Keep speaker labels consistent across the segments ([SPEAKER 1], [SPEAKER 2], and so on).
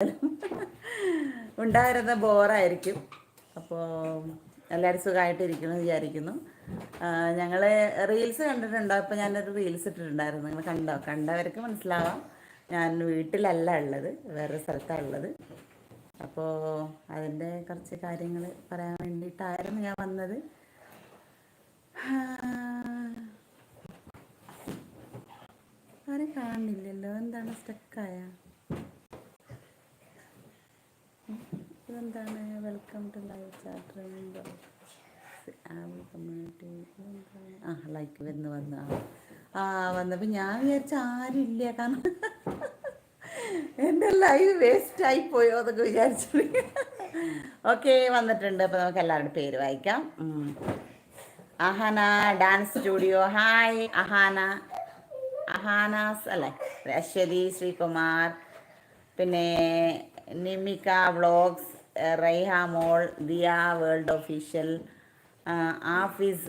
[SPEAKER 1] ഉണ്ടായിരുന്ന ബോറായിരിക്കും. അപ്പോൾ എല്ലാവരും സുഖമായിട്ടിരിക്കുന്നു വിചാരിക്കുന്നു. ഞങ്ങൾ റീൽസ് കണ്ടിട്ടുണ്ടോ? അപ്പോൾ ഞാനൊരു റീൽസ് ഇട്ടിട്ടുണ്ടായിരുന്നു. നിങ്ങൾ കണ്ടോ? കണ്ടവർക്ക് മനസ്സിലാവാം. ഞാൻ വീട്ടിലല്ല ഉള്ളത്. വേറെ സ്ഥലത്താണ് ഉള്ളത്. അപ്പോൾ അതിന്റെ കുറച്ച് കാര്യങ്ങൾ പറയാൻ വേണ്ടിയിട്ടായിരുന്നു ഞാൻ വന്നത്. ആരും കാണുന്നില്ലല്ലോ. എന്താണ് സ്റ്റക്കായ ഇതെന്താണ് welcome to live chat community ആ ലൈക്ക് വന്ന് വന്ന്. ആ. വന്നപ്പോൾ ഞാൻ വിചാരിച്ച ആരുമില്ല കാരണം എന്റെ ലൈവ് വേസ്റ്റ് ആയി പോയോ എന്നൊക്കെ വിചാരിച്ചു ഓക്കെ വന്നിട്ടുണ്ട്. അപ്പോൾ നമുക്ക് എല്ലാവരുടെ പേര് വായിക്കാം. Ahana dance studio hi Ahana. Ahana's അല്ലേ? അശ്വതി ശ്രീകുമാർ. പിന്നെ നിമിക വ്ളോഗ്സ് റൈഹ മോൾ ദിയ വേൾഡ് ഒഫീഷ്യൽ ആഫീസ്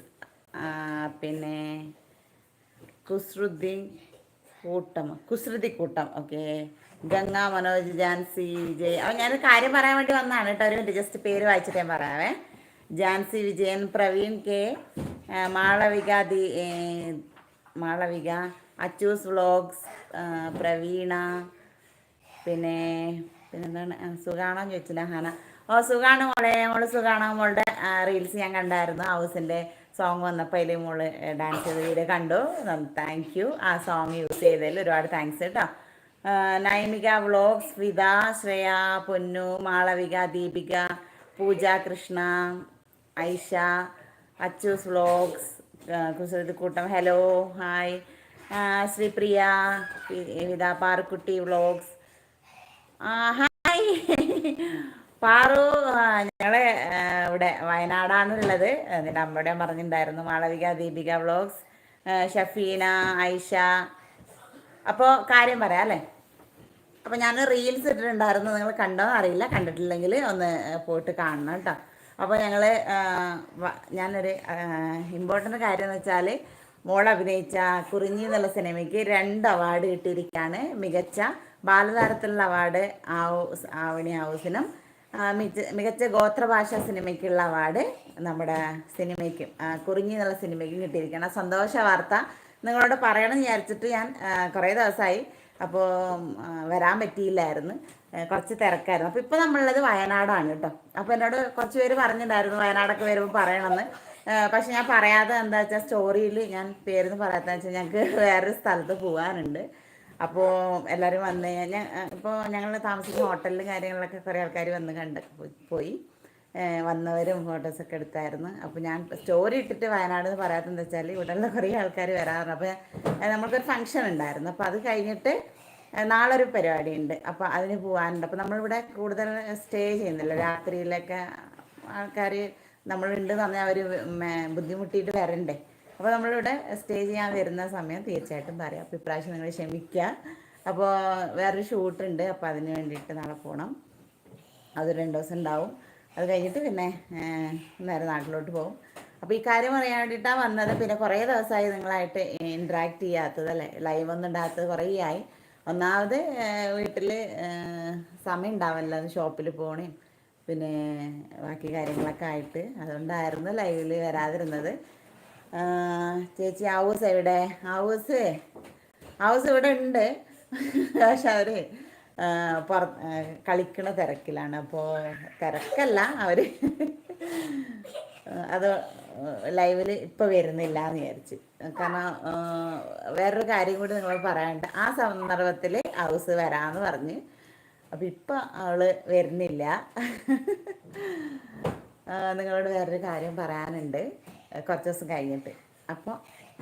[SPEAKER 1] പിന്നെ കുസ്രുദ്ദീൻ കൂട്ടം കുസൃതി കൂട്ടം ഓക്കെ. ഗംഗ മനോജ് ജാൻസി വിജയ്. അപ്പം ഞാൻ കാര്യം പറയാൻ വേണ്ടി വന്നതാണ് കേട്ടോ. ഒരു മിനിറ്റ് ജസ്റ്റ് പേര് വായിച്ചിട്ട് ഞാൻ പറയാവേ. Jancy Vijayan Praveen K Malavika the Malavika Achoos vlogs Praveena പിന്നെ പിന്നെന്താണ്? സുഖാണോ ചോദിച്ചില്ല ഹാന. ഓ സുഖാണ് മോളെ. മോൾ സുഖാണോ. മോളുടെ റീൽസ് ഞാൻ കണ്ടായിരുന്നു. ഹൗസിന്റെ സോങ് വന്നപ്പോൾ അതിൽ മോൾ ഡാൻസ് ചെയ്ത വീഡിയോ കണ്ടു. താങ്ക് യു ആ സോങ് യൂസ് ചെയ്തതിൽ ഒരുപാട് താങ്ക്സ് കേട്ടോ Naimika vlogs with Shreya Ponnu Malavika Deepika Pooja Krishna Aisha Achus vlogs കുസൃതി കൂട്ടം. Hello hi. ശ്രീപ്രിയ വിത പാർക്കുട്ടി വ്ളോഗ്സ് ഹായ്. പാറു ഞങ്ങൾ ഇവിടെ വയനാടാണ് ഉള്ളത് അമ്മയുടെ പറഞ്ഞിട്ടുണ്ടായിരുന്നു മാളവിക ദീപിക വ്ളോഗ്സ് ഷഫീന ഐഷ അപ്പോൾ കാര്യം പറയാം അല്ലേ? അപ്പോൾ ഞാൻ റീൽസ് ഇട്ടിട്ടുണ്ടായിരുന്നു നിങ്ങൾ കണ്ടോ അറിയില്ല. കണ്ടിട്ടില്ലെങ്കിൽ ഒന്ന് പോയിട്ട് കാണണം കേട്ടോ. അപ്പോൾ ഞങ്ങൾ ഞാനൊരു ഇമ്പോർട്ടന്റ് കാര്യം എന്ന് വെച്ചാൽ മോൾ അഭിനയിച്ച കുറിഞ്ഞി എന്നുള്ള സിനിമയ്ക്ക് രണ്ട് അവാർഡ് കിട്ടിയിരിക്കുകയാണ് മികച്ച ബാലതാരത്തിലുള്ള അവാർഡ് ആവണി ഹൗസിനും മികച്ച ഗോത്രഭാഷ സിനിമയ്ക്കുള്ള അവാർഡ് നമ്മുടെ സിനിമയ്ക്കും കുറിഞ്ഞി എന്നുള്ള സിനിമയ്ക്കും കിട്ടിയിരിക്കുകയാണ്. ആ സന്തോഷ വാർത്ത നിങ്ങളോട് പറയണം എന്ന് വിചാരിച്ചിട്ട് ഞാൻ കുറേ ദിവസമായി അപ്പോൾ വരാൻ പറ്റിയില്ലായിരുന്നു. കുറച്ച് തിരക്കായിരുന്നു. അപ്പോൾ ഇപ്പോൾ നമ്മളുള്ളത് വയനാടാണ് കേട്ടോ. അപ്പോൾ എന്നോട് കുറച്ച് പേര് പറഞ്ഞിട്ടുണ്ടായിരുന്നു വയനാടൊക്കെ വരുമ്പോൾ പറയണമെന്ന്. പക്ഷെ ഞാൻ പറയാതെ എന്താ വെച്ചാൽ സ്റ്റോറിയിൽ ഞാൻ പേരെന്ന് പറയാത്തതെന്ന് വെച്ചാൽ ഞങ്ങൾക്ക് വേറൊരു സ്ഥലത്ത് പോകാനുണ്ട് അപ്പോൾ എല്ലാവരും വന്ന് ഞാൻ ഇപ്പോൾ ഞങ്ങൾ താമസിക്കുന്ന ഹോട്ടലിലും കാര്യങ്ങളിലൊക്കെ കുറേ ആൾക്കാർ വന്ന് കണ്ട് പോയി- വന്നവരും ഫോട്ടോസ് വന്നവരും ഫോട്ടോസൊക്കെ എടുത്തായിരുന്നു. അപ്പോൾ ഞാൻ സ്റ്റോറി ഇട്ടിട്ട് വയനാട് എന്ന് പറയാത്തതെന്ന് വെച്ചാൽ ഇവിടെയുള്ള കുറേ ആൾക്കാർ വരാറുണ്ട്. അപ്പോൾ നമ്മൾക്കൊരു ഫംഗ്ഷൻ ഉണ്ടായിരുന്നു. അപ്പോൾ അത് കഴിഞ്ഞിട്ട് നാളെ ഒരു പരിപാടി ഉണ്ട്. അപ്പോൾ അതിന് പോകാനുണ്ട് അപ്പോൾ നമ്മളിവിടെ കൂടുതൽ സ്റ്റേ ചെയ്യുന്നില്ല. രാത്രിയിലൊക്കെ ആൾക്കാർ നമ്മളുണ്ട് എന്ന് പറഞ്ഞാൽ അവർ ബുദ്ധിമുട്ടിയിട്ട് വരണ്ടേ. അപ്പോൾ നമ്മളിവിടെ സ്റ്റേ ചെയ്യാൻ വരുന്ന സമയം തീർച്ചയായിട്ടും പറയാം. അപ്പോൾ ഇപ്രാവശ്യം നിങ്ങൾ ക്ഷമിക്കുക. അപ്പോൾ വേറൊരു ഷൂട്ടുണ്ട് അപ്പോൾ അതിന് വേണ്ടിയിട്ട് നാളെ പോകണം അത് രണ്ട് ദിവസം ഉണ്ടാവും. അത് കഴിഞ്ഞിട്ട് പിന്നെ നേരെ നാട്ടിലോട്ട് പോകും. അപ്പോൾ ഈ കാര്യം പറയാൻ വേണ്ടിയിട്ടാണ് വന്നത്. പിന്നെ കുറേ ദിവസമായി നിങ്ങളായിട്ട് ഇൻട്രാക്ട് ചെയ്യാത്തത് അല്ലേ? ലൈവ് ഒന്നും ഉണ്ടാകാത്തത് കുറേ ആയി. ഒന്നാമത് വീട്ടിൽ സമയം ഉണ്ടാവില്ല. ഷോപ്പിൽ പോകണേയും പിന്നെ ബാക്കി കാര്യങ്ങളൊക്കെ ആയിട്ട്. അതുകൊണ്ടായിരുന്നു ലൈവിൽ വരാതിരുന്നത്. ചേച്ചി ഹൗസ് എവിടെ? ഹൗസ് ഹൗസ് ഇവിടെ ഉണ്ട്. പക്ഷെ അവർ പുറ കളിക്കണ തിരക്കിലാണ്. അപ്പോൾ തിരക്കല്ല അവർ അത് ലൈവിൽ ഇപ്പം വരുന്നില്ല എന്ന് വിചാരിച്ച്. കാരണം വേറൊരു കാര്യം കൂടി നിങ്ങൾ പറയാനുണ്ട്. ആ സന്ദർഭത്തിൽ ഹൗസ് വരാമെന്ന് പറഞ്ഞ്. അപ്പം ഇപ്പം അവൾ വരുന്നില്ല. നിങ്ങളോട് വേറൊരു കാര്യം പറയാനുണ്ട്. കുറച്ച് ദിവസം കഴിഞ്ഞിട്ട്. അപ്പോൾ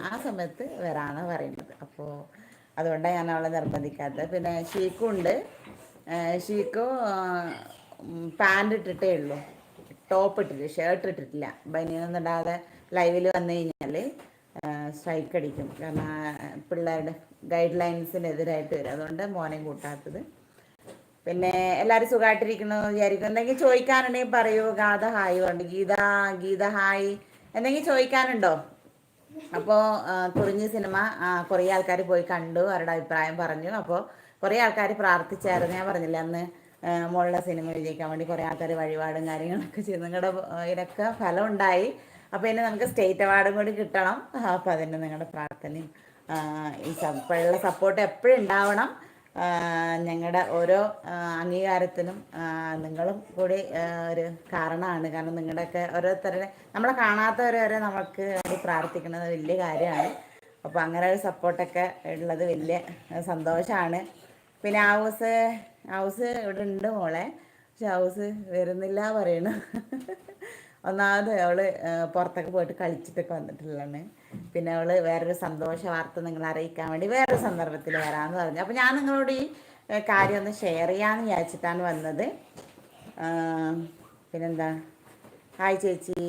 [SPEAKER 1] ആ സമയത്ത് വരാണ് പറയുന്നത്. അപ്പോൾ അതുകൊണ്ടാണ് ഞാൻ അവളെ നിർബന്ധിക്കാത്തത്. പിന്നെ ഷീക്കും ഉണ്ട് ഷീക്കു പാന്റ് ഇട്ടിട്ടേ ഉള്ളൂ. ടോപ്പ് ഇട്ടിട്ട് ഷർട്ട് ഇട്ടിട്ടില്ല. ബനിയൊന്നും ഇടാതെ ലൈവിൽ വന്നു കഴിഞ്ഞാൽ സ്ട്രൈക്ക് അടിക്കും. കാരണം പിള്ളേരുടെ ഗൈഡ് ലൈൻസിനെതിരായിട്ട് വരും. അതുകൊണ്ട് മോനെ കൂട്ടാത്തത്. പിന്നെ എല്ലാവരും സുഖമായിട്ടിരിക്കണമെന്ന് വിചാരിക്കും എന്തെങ്കിലും ചോദിക്കാനുണ്ടെങ്കിൽ പറയൂ. ഗാഥ ഹായ് ഉണ്ട് ഗീത ഗീത ഹായ്. എന്തെങ്കിലും ചോദിക്കാനുണ്ടോ? അപ്പോൾ കുറിഞ്ഞി സിനിമ കുറെ ആൾക്കാർ പോയി കണ്ടു അവരുടെ അഭിപ്രായം പറഞ്ഞു. അപ്പോൾ കുറേ ആൾക്കാർ പ്രാർത്ഥിച്ചായിരുന്നു. ഞാൻ പറഞ്ഞില്ല അന്ന് മുകളിലെ സിനിമ വിജയിക്കാൻ വേണ്ടി കുറേ ആൾക്കാർ വഴിപാടും കാര്യങ്ങളൊക്കെ ചെയ്തു. നിങ്ങളുടെ ഇതിനൊക്കെ ഫലം ഉണ്ടായി അപ്പോൾ ഇനി നമുക്ക് സ്റ്റേറ്റ് അവാർഡും കൂടി കിട്ടണം. അപ്പോൾ അതിന് നിങ്ങളുടെ പ്രാർത്ഥനയും ഈ സപ്പോർട്ട് എപ്പോഴും ഉണ്ടാവണം. ഞങ്ങളുടെ ഓരോ അംഗീകാരത്തിനും നിങ്ങളും കൂടി ഒരു കാരണമാണ്. കാരണം നിങ്ങളുടെയൊക്കെ ഓരോരുത്തരുടെ നമ്മളെ കാണാത്തവരെ വരെ നമുക്ക് വേണ്ടി പ്രാർത്ഥിക്കുന്നത് വലിയ കാര്യമാണ്. അപ്പോൾ അങ്ങനെ ഒരു സപ്പോർട്ടൊക്കെ ഉള്ളത് വലിയ സന്തോഷമാണ് പിന്നെ ഹൗസ് ഹൗസ് ഇവിടെ ഉണ്ട് മോളെ. പക്ഷെ ഹൗസ് വരുന്നില്ല പറയണു. ഒന്നാമത് അവൾ പുറത്തൊക്കെ പോയിട്ട് കളിച്ചിട്ടൊക്കെ വന്നിട്ടുള്ളതാണ്. പിന്നെ അവൾ വേറൊരു സന്തോഷ വാർത്ത നിങ്ങളെ അറിയിക്കാൻ വേണ്ടി വേറൊരു സന്ദർഭത്തിൽ വരാമെന്ന് പറഞ്ഞു. അപ്പോൾ ഞാൻ നിങ്ങളോട് ഈ കാര്യം ഒന്ന് ഷെയർ ചെയ്യാമെന്ന് വിചാരിച്ചിട്ടാണ് വന്നത്. പിന്നെന്താ? ഹായ് ചേച്ചി.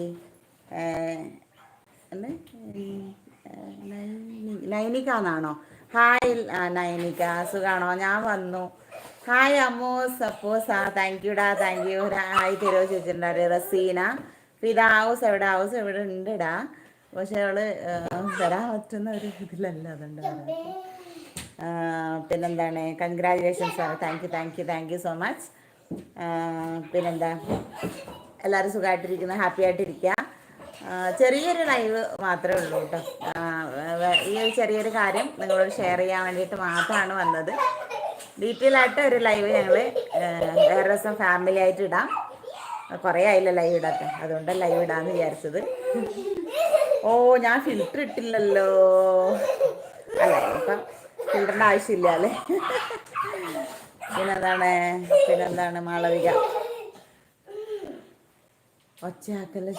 [SPEAKER 1] നൈനിക എന്നാണോ? ഹായ് നൈനിക. സുഖാണോ? ഞാൻ വന്നു. ഹായ് അമ്മോ. സപ്പോസ് ആ താങ്ക് യുടാ താങ്ക് യു ഹായ് തരുമോ ചോദിച്ചിട്ടുണ്ടായിരുന്നു റസീന. ഫിദ ഹൗസ് എവിടെ ഹൗസ് എവിടെ ഉണ്ടടാ. പക്ഷെ അവൾ തരാൻ പറ്റുന്ന ഒരു ഇതിലല്ല അതുകൊണ്ട് പിന്നെന്താണ് congratulations sir thank you thank you thank you so much പിന്നെന്താ എല്ലാവരും സുഖമായിട്ടിരിക്കുന്ന ഹാപ്പി ആയിട്ടിരിക്കുക. ചെറിയൊരു ലൈവ് മാത്രമേ ഉള്ളൂ കേട്ടോ. ഈ ഒരു ചെറിയൊരു കാര്യം നിങ്ങളോട് ഷെയർ ചെയ്യാൻ വേണ്ടിയിട്ട് മാത്രമാണ് വന്നത്. ഡീറ്റെയിൽ ആയിട്ട് ഒരു ലൈവ് ഞങ്ങൾ വേറെ ദിവസം ഫാമിലി ആയിട്ട് ഇടാം. കുറേ ആയില്ല ലൈവ് ഇടാത്ത? അതുകൊണ്ട് ലൈവ് ഇടാന്ന് വിചാരിച്ചത്. ഓ ഞാൻ ഫിൽറ്റർ ഇട്ടില്ലല്ലോ. അല്ല ഇപ്പം ഫിൽറ്ററിന്റെ ആവശ്യമില്ല അല്ലേ? പിന്നെന്താണ്? പിന്നെന്താണ് മാളവിക? ഒച്ചയാക്കല്ലേ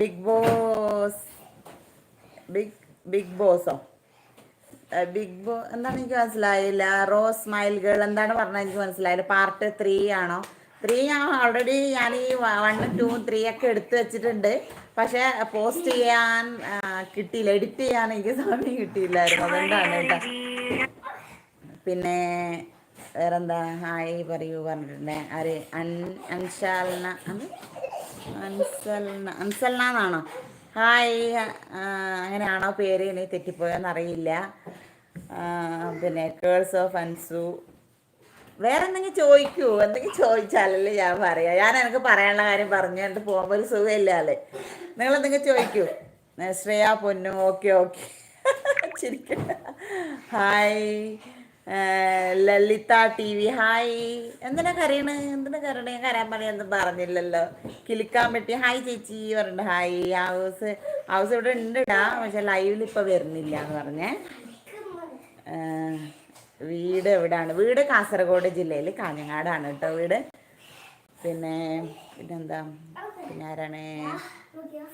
[SPEAKER 1] ബിഗ് ബോസ്. ബിഗ് ബിഗ് ബോസോ? ബിഗ് ബോ എന്താണ് എനിക്ക് മനസ്സിലായില്ല. റോസ് സ്മൈൽ ഗേൾ എന്താണ് പറഞ്ഞത് എനിക്ക് മനസ്സിലായില്ല. പാർട്ട് ത്രീ ആണോ? ത്രീ ഞാൻ ഓൾറെഡി ഞാൻ ഈ വൺ ടു ത്രീ ഒക്കെ എടുത്തു വെച്ചിട്ടുണ്ട്. പക്ഷെ പോസ്റ്റ് ചെയ്യാൻ കിട്ടിയില്ല. എഡിറ്റ് ചെയ്യാൻ എനിക്ക് സമയം കിട്ടിയില്ലായിരുന്നു. അതുകൊണ്ടാണ് കേട്ടോ. പിന്നെ വേറെന്താ? ഹായ് പറയൂ പറഞ്ഞിട്ടുണ്ട്. ആര്? അൻ അൻഷാൽന? അൻസൽന അൻസൽന എന്നാണോ? ഹായ് അങ്ങനെയാണോ പേര്? ഇനി തെറ്റിപ്പോയെന്നറിയില്ല പിന്നെ കേൾസ് ഓഫ് അൻസു വേറെ എന്തെങ്കിലും ചോദിക്കൂ. എന്തെങ്കിലും ചോദിച്ചാലല്ലേ ഞാൻ പറയാം. ഞാൻ എനിക്ക് പറയാനുള്ള കാര്യം പറഞ്ഞു എന്നിട്ട് പോകുമ്പോൾ ഒരു സുഖമില്ലാല്ലേ നിങ്ങൾ എന്തെങ്കിലും ചോദിക്കൂ. Shreya Ponnu okay okay. Hi. Lalitha T V. Hi. എന്തിനാ കരയണ്? എന്തിനാ കരയണേ? കരയാൻ പറയാനൊന്നും പറഞ്ഞില്ലല്ലോ. കിളിക്കാൻ പറ്റി. ഹായ് ചേച്ചി. പറഞ്ഞിട്ട് ഹായ്. ഹൗസ് ഹൗസ് ഇവിടെ ഉണ്ട്. പക്ഷെ ലൈവിൽ ഇപ്പൊ വരുന്നില്ല എന്ന് പറഞ്ഞേ. വീട് എവിടെയാണ് വീട് കാസർഗോഡ് ജില്ലയിൽ കാഞ്ഞങ്ങാടാണ് കേട്ടോ വീട്. പിന്നെ പിന്നെന്താ? പിന്നെ ആരാണ്?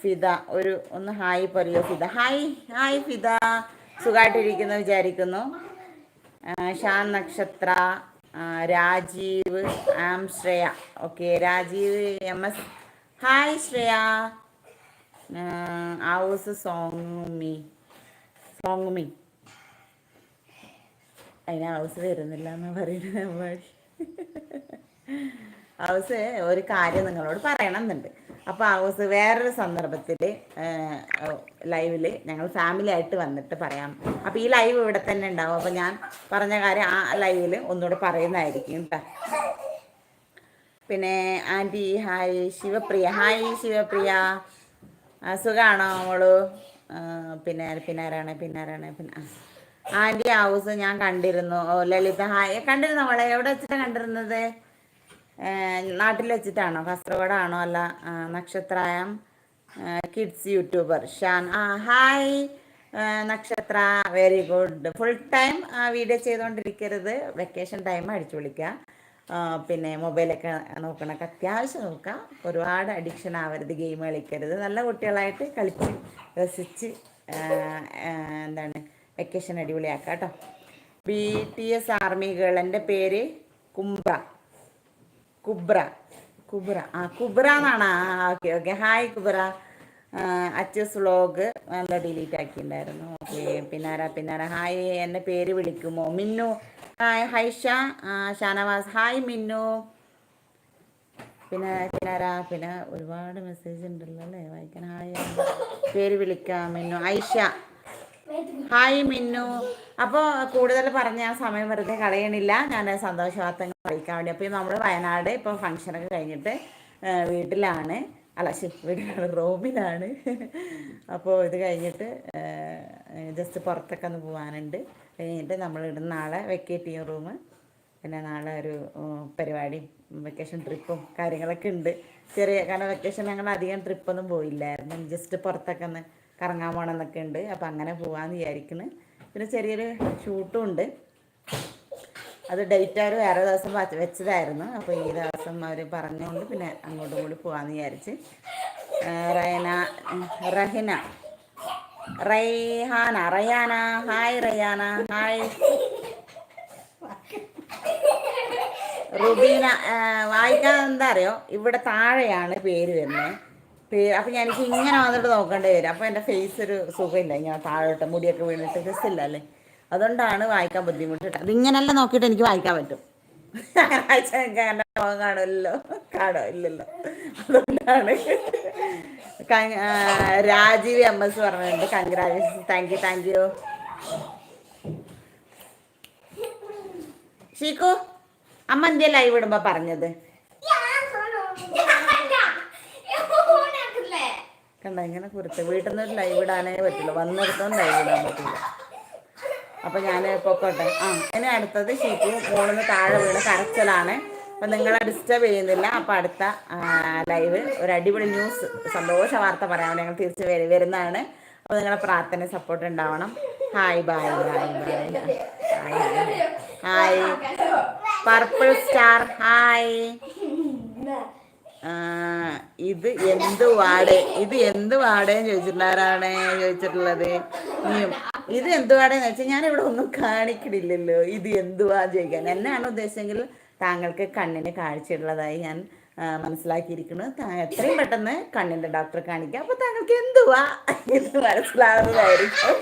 [SPEAKER 1] ഫിദ ഒരു ഒന്ന് ഹായ് പറയോ ഫിദ. Hi hi Fida. സുഖമായിട്ടിരിക്കുന്നു വിചാരിക്കുന്നു. Shan Nakshatra Rajeev am Shreya. Okay Rajeev M S. Hi Shreya. House സോങ്ങുമി. സോങ്ങുമി. അതിന് വരുന്നില്ല എന്ന് പറയുന്നത് വഴി ഹൗസ് ഒരു കാര്യം നിങ്ങളോട് പറയണം എന്നുണ്ട് അപ്പോൾ ഹൗസ് വേറൊരു സന്ദർഭത്തിൽ ലൈവിൽ ഞങ്ങൾ ഫാമിലി ആയിട്ട് വന്നിട്ട് പറയാം. അപ്പോൾ ഈ ലൈവ് ഇവിടെ തന്നെ ഉണ്ടാവും. അപ്പോൾ ഞാൻ പറഞ്ഞ കാര്യം ആ ലൈവിൽ ഒന്നുകൂടെ പറയുന്നതായിരിക്കും കേട്ടോ. പിന്നെ aunty hi Shivapriya. Hi Shivapriya. സുഖമാണോ മോളു? പിന്നെ പിന്നെ ആരാണ്? പിന്നെ പിന്നെ ആ. ആന്റി ഹൗസ് ഞാൻ കണ്ടിരുന്നു. ഓ ലളിത ഹായ് കണ്ടിരുന്നു മോളെ? എവിടെ വെച്ചിട്ടാണ് കണ്ടിരുന്നത്? നാട്ടിൽ വെച്ചിട്ടാണോ? കാസർഗോഡാണോ അല്ല? നക്ഷത്രായം കിഡ്സ് യൂട്യൂബർ ഷാൻ. ആ hi Nakshatra very good full time video ചെയ്തുകൊണ്ടിരിക്കരുത് vacation time അടിച്ചു വിളിക്കുക പിന്നെ മൊബൈലൊക്കെ നോക്കണമൊക്കെ അത്യാവശ്യം നോക്കുക ഒരുപാട് അഡിക്ഷൻ ആവരുത് ഗെയിം കളിക്കരുത്. നല്ല കുട്ടികളായിട്ട് കളിച്ച് രസിച്ച് എന്താണ് വെക്കേഷൻ അടിപൊളിയാക്കുക കേട്ടോ. B T S army girl എന്റെ പേര് കുംബ്ര. കുബ്ര. കുബ്ര. ആ കുബ്ര എന്നാണ്. ആ okay okay. Hi Kubra. Achus vlog നല്ല ഡിലീറ്റ് ആക്കിയിട്ടുണ്ടായിരുന്നു. ഓക്കെ പിന്നാര പിന്നാര. ഹായ് എന്റെ പേര് വിളിക്കുമോ? മിന്നു. ഹായ് ഹൈഷ ഷാനവാസ്. ഹായ് മിന്നു. പിന്നെ പിന്നാര പിന്നെ ഒരുപാട് മെസ്സേജ് ഉണ്ടല്ലോ അല്ലേ? വായിക്കാൻ ഹായ് പേര് വിളിക്കാം മിന്നു. ഐഷ. ഹായ് മിന്നു. അപ്പോൾ കൂടുതൽ പറഞ്ഞ ആ സമയം വെറുതെ കളയണില്ല. ഞാൻ സന്തോഷ വാർത്തകൾ അറിയിക്കാൻ വേണ്ടി. അപ്പോൾ നമ്മൾ വയനാട് ഇപ്പോൾ ഫംഗ്ഷനൊക്കെ കഴിഞ്ഞിട്ട് വീട്ടിലാണ്. അല്ല വീട്ടിലാണ് റൂമിലാണ്. അപ്പോൾ ഇത് കഴിഞ്ഞിട്ട് ജസ്റ്റ് പുറത്തൊക്കെ ഒന്ന് പോകാനുണ്ട് കഴിഞ്ഞിട്ട് നമ്മൾ ഇടുന്ന നാളെ വെക്കേറ്റ് ചെയ്യും റൂം പിന്നെ നാളെ ഒരു പരിപാടിയും വെക്കേഷൻ ട്രിപ്പും കാര്യങ്ങളൊക്കെ ഉണ്ട്. ചെറിയ കാരണം വെക്കേഷൻ ഞങ്ങൾ അധികം ട്രിപ്പൊന്നും പോയില്ലായിരുന്നു. ജസ്റ്റ് പുറത്തൊക്കെ ഒന്ന് കറങ്ങാൻ പോകണമെന്നൊക്കെ ഉണ്ട് അപ്പം അങ്ങനെ പോകാമെന്ന് വിചാരിക്കുന്നു പിന്നെ ചെറിയൊരു ഷൂട്ടും ഉണ്ട് അത് ഡേറ്റ് അവർ വേറെ ദിവസം വെച്ചതായിരുന്നു. അപ്പോൾ ഈ ദിവസം അവർ പറഞ്ഞുകൊണ്ട് പിന്നെ അങ്ങോട്ടും കൂടി പോകാമെന്ന് വിചാരിച്ച്. റയന റഹിന. റൈഹാന റയാന. ഹായ് റയാന. ഹായ്. റുബീന വായിക്കാൻ എന്താ അറിയോ? ഇവിടെ താഴെയാണ് പേര് വരുന്നത്. അപ്പം എനിക്ക് ഇങ്ങനെ വന്നിട്ട് നോക്കേണ്ടി വരും. അപ്പോൾ എന്റെ ഫേസ് ഒരു സുഖമില്ല. ഇങ്ങനെ താഴോട്ട് മുടിയൊക്കെ വീണിട്ട് രസമില്ല അല്ലേ അതുകൊണ്ടാണ് വായിക്കാൻ ബുദ്ധിമുട്ട് അതിങ്ങനെല്ലാം നോക്കിയിട്ട് എനിക്ക് വായിക്കാൻ പറ്റും. ഞായറാഴ്ച കാണുമല്ലോ? കാണോ ഇല്ലല്ലോ അതുകൊണ്ടാണ് രാജീവ് എം എസ് പറഞ്ഞിട്ടുണ്ട്. Congratulation thank you thank you Sheeku അമ്മ എന്തിയ ലൈവ് ഇടുമ്പോ പറഞ്ഞത്? കണ്ട ഇങ്ങനെ കുറിച്ച് വീട്ടിൽ നിന്ന് ലൈവ് ഇടാനേ പറ്റില്ല വന്നെടുത്തോണ്ട് ലൈവ് ഇടാൻ പറ്റില്ല അപ്പൊ ഞാൻ പൊക്കോട്ടെ. ആ ഇനി അടുത്തത് ഷീക്കു മോളിന്ന് താഴെ വീണ് കരച്ചലാണ്. അപ്പൊ നിങ്ങളെ ഡിസ്റ്റർബ് ചെയ്യുന്നില്ല. അപ്പൊ അടുത്ത ലൈവ് ഒരു അടിപൊളി ന്യൂസ് സന്തോഷ വാർത്ത പറയാൻ ഞങ്ങൾ തിരിച്ച് വരി വരുന്നതാണ്. അപ്പൊ നിങ്ങളെ പ്രാർത്ഥന സപ്പോർട്ട് ഉണ്ടാവണം. Hi bye bye bye hi purple star hi ഇത് എന്ത് വാടേ ഇത് എന്ത് വാടേന്ന് ചോദിച്ചിട്ടുള്ളവരാണ് ചോദിച്ചിട്ടുള്ളത്? ഇത് എന്ത് വാടേന്ന് വെച്ചാൽ ഞാൻ ഇവിടെ ഒന്നും കാണിക്കണില്ലല്ലോ. ഇത് എന്തുവാ ചോദിക്കാൻ. എന്നാണ് ഉദ്ദേശിച്ചെങ്കിൽ താങ്കൾക്ക് കണ്ണിന് കാഴ്ചയുള്ളതായി ഞാൻ മനസ്സിലാക്കിയിരിക്കുന്നു. എത്രയും പെട്ടെന്ന് കണ്ണിന്റെ ഡോക്ടറെ കാണിക്കാം. അപ്പൊ താങ്കൾക്ക് എന്തുവാ ഇത് മനസ്സിലാവുന്നതായിരിക്കും.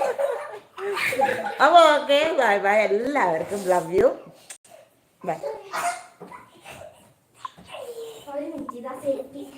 [SPEAKER 1] അപ്പൊ ഓക്കെ ബൈ ബൈ. എല്ലാവർക്കും ലവ് യു ബൈ
[SPEAKER 2] ഒരു മിനിറ്റ് ഇതാ സെൽഫി